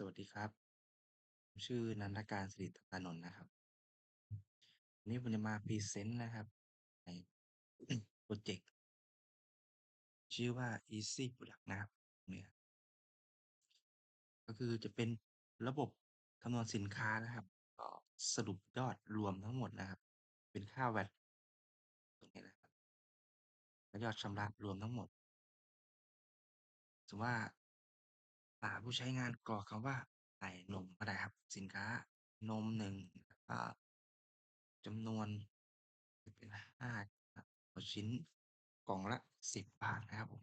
สวัสดีครับ ผมชื่อนันทการ สิริตานนท์นะครับ วันนี้ผมจะมาพรีเซนต์นะครับ ใน โปรเจกต์ชื่อว่า Easy Product นะครับเนี่ยก็คือจะเป็นระบบคำนวณสินค้านะครับก็สรุปยอดรวมทั้งหมดนะครับ เป็นค่า VAT ตรงนี้นะครับและยอดชำระรวมทั้งหมดสมมติว่าาผู้ใช้งานกรอกคำว่า ใส่นมก็ได้ครับ สินค้านมหนึ่งแล้วก็จำนวนจะเป็นห้าต่อชิ้นกล่องละสิบบาทนะครับผม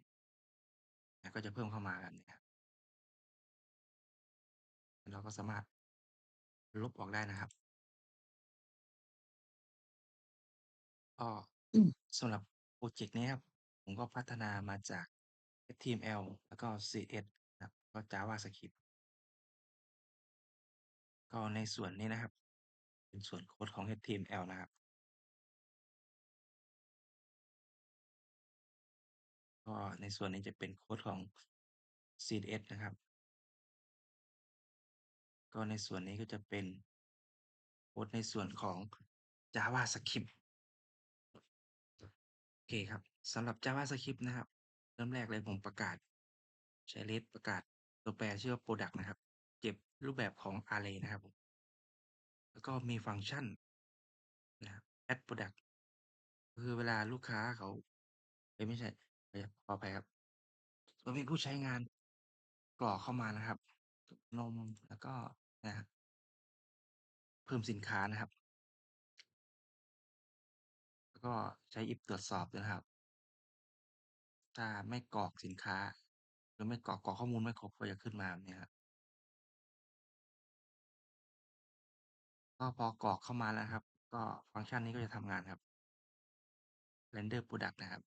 แล้วก็จะเพิ่มเข้ามาแบบนี้ครับเราก็สามารถลบออกได้นะครับก็สำหรับโปรเจกต์นี้ครับ ผมก็พัฒนามาจาก HTML แล้วก็ CSS นะครับ ก็ JavaScript ก็ในส่วนนี้นะครับ เป็นส่วนโค้ดของ HTML นะครับ ก็ในส่วนนี้จะเป็นโค้ดของ CSS นะครับ ก็ในส่วนนี้ก็จะเป็นโค้ดในส่วนของ JavaScript โอเคครับสำหรับ JavaScript นะครับ เริ่มแรกเลยผมประกาศใช้ let ประกาศ ตัวแปรชื่อว่า product นะครับ เก็บรูปแบบของ array นะครับ แล้วก็มีฟังก์ชันนะครับ add product คือเวลาลูกค้าเขาเอ้ไม่ใช่ขออภัยครับเมื่อมีผู้ใช้งานกรอกเข้ามานะครับ นมแล้วก็นะเพิ่มสินค้านะครับ แล้วก็ใช้ if ตรวจสอบนะครับ ถ้าไม่กรอกสินค้า หรือไม่กรอก กรอกข้อมูลไม่ครบ ก็จะขึ้นมาแบบนี้ครับ ก็พอกรอกเข้ามาแล้วครับ ก็ฟังก์ชันนี้ก็จะทำงานครับ render product นะครับ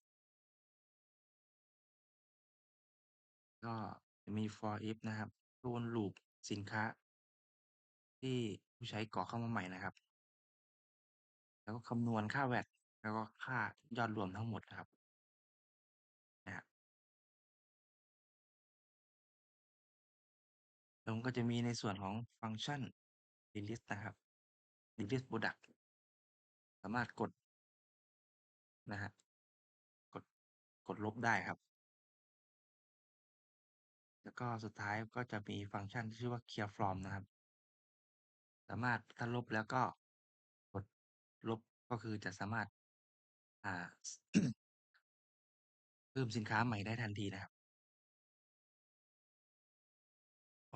ก็จะมี for if นะครับรวนลูปสินค้า ที่ผู้ใช้กรอกเข้ามาใหม่นะครับ แล้วก็คำนวณค่า VAT แล้วก็ค่ายอดรวมทั้งหมดนะครับ แล้วมันก็จะมีในส่วนของฟังก์ชัน delete นะครับ delete product สามารถกดนะฮะกดกดลบได้ครับ แล้วก็สุดท้ายก็จะมีฟังก์ชันที่ชื่อว่า clear from นะครับ สามารถถ้าลบแล้วก็กดลบก็คือจะสามารถอ่าเพิ่มสินค้าใหม่ได้ทันทีนะครับ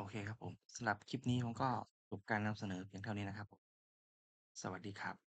โอเคครับผม สำหรับคลิปนี้ผมก็จบการนำเสนอเพียงเท่านี้นะครับผม สวัสดีครับ